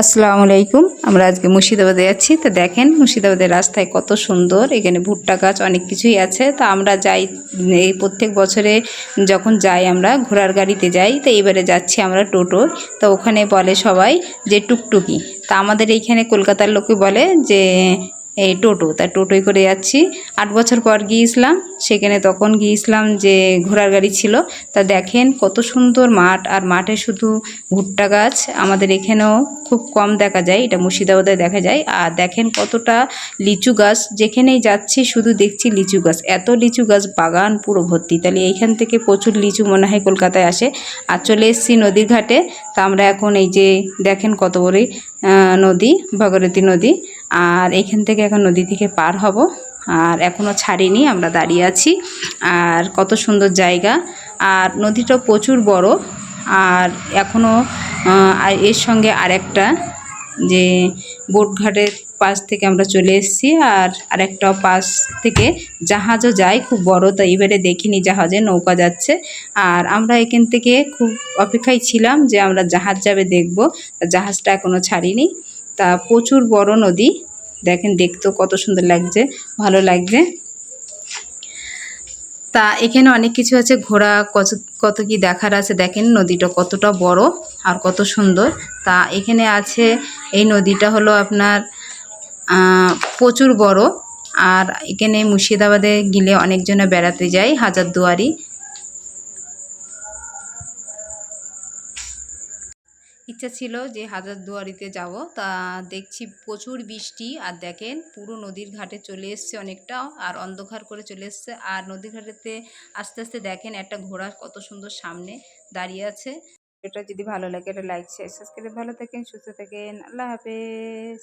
আসসালামু আলাইকুম। আমরা আজকে মুর্শিদাবাদে যাচ্ছি তো দেখেন মুর্শিদাবাদের রাস্তায় কত সুন্দর। এখানে ভুট্টা গাছ অনেক কিছুই আছে। তা আমরা যাই, এই প্রত্যেক বছরে যখন যাই আমরা ঘোড়ার গাড়িতে যাই, তো এবারে যাচ্ছি আমরা টোটো। তো ওখানে বলে সবাই যে টুকটুকি। তা আমাদের এইখানে কলকাতার লোকে বলে যে এই টোটো তা টোটোয় করে যাচ্ছি। আট বছর পর গিয়েছিলাম, সেখানে তখন গিয়েছিলাম যে ঘোড়ার গাড়ি ছিল। তা দেখেন কত সুন্দর মাঠ, আর মাঠে শুধু ভুট্টা গাছ, আমাদের এখানেও খুব কম দেখা যায়, এটা মুর্শিদাবাদে দেখা যায়। আর দেখেন কতটা লিচু গাছ, যেখানেই যাচ্ছি শুধু দেখছি লিচু গাছ। এত লিচু গাছ, বাগান পুরো ভর্তি। তাহলে এইখান থেকে প্রচুর লিচু মনে হয় কলকাতায় আসে। আর চলে এসেছি নদীর ঘাটে। তা আমরা এখন এই যে দেখেন কত বড়ই নদী ভগরতী নদী। আর এইখান থেকে এখন নদী থেকে পার হব। আর এখনও ছাড়িনি, আমরা দাঁড়িয়ে আছি। আর কত সুন্দর জায়গা। আর নদীটা প্রচুর বড়। আর এখনও এর সঙ্গে আরেকটা যে বোটঘাটের পাশ থেকে আমরা চলে এসেছি। আর আরেকটা পাশ থেকে জাহাজও যায়, খুব বড়। তো এবারে দেখিনি জাহাজে, নৌকা যাচ্ছে। আর আমরা এখান থেকে খুব অপেক্ষায় ছিলাম যে আমরা জাহাজ যাবে দেখব। জাহাজটা এখনও ছাড়িনি। তা প্রচুর বড় নদী। দেখেন দেখতেও কত সুন্দর লাগছে, ভালো লাগছে। তা এখানে অনেক কিছু আছে, ঘোড়া কত কত কি দেখার আছে, দেখেন নদীটা কতটা বড় আর কত সুন্দর। তা এখানে আছে, এই নদীটা হলো আপনার প্রচুর বড়। আর এখানে মুর্শিদাবাদে গেলে অনেকজনে বেড়াতে যায়, হাজারদুয়ারি। ইচ্ছা ছিল যে হাজারদুয়ারিতে যাব। তা দেখছি প্রচুর বৃষ্টি আর দেখেন পুরো নদীর ঘাটে চলে এসছে অনেকটা আর অন্ধকার করে চলে এসছে। আর নদীর ঘাটেতে আস্তে আস্তে দেখেন একটা ঘোড়া কত সুন্দর সামনে দাঁড়িয়ে আছে। এটা যদি ভালো লাগে এটা লাইক শেয়ার সাবস্ক্রাইব ভালো থাকেন, সুস্থ থাকেন। আল্লাহ হাফেজ।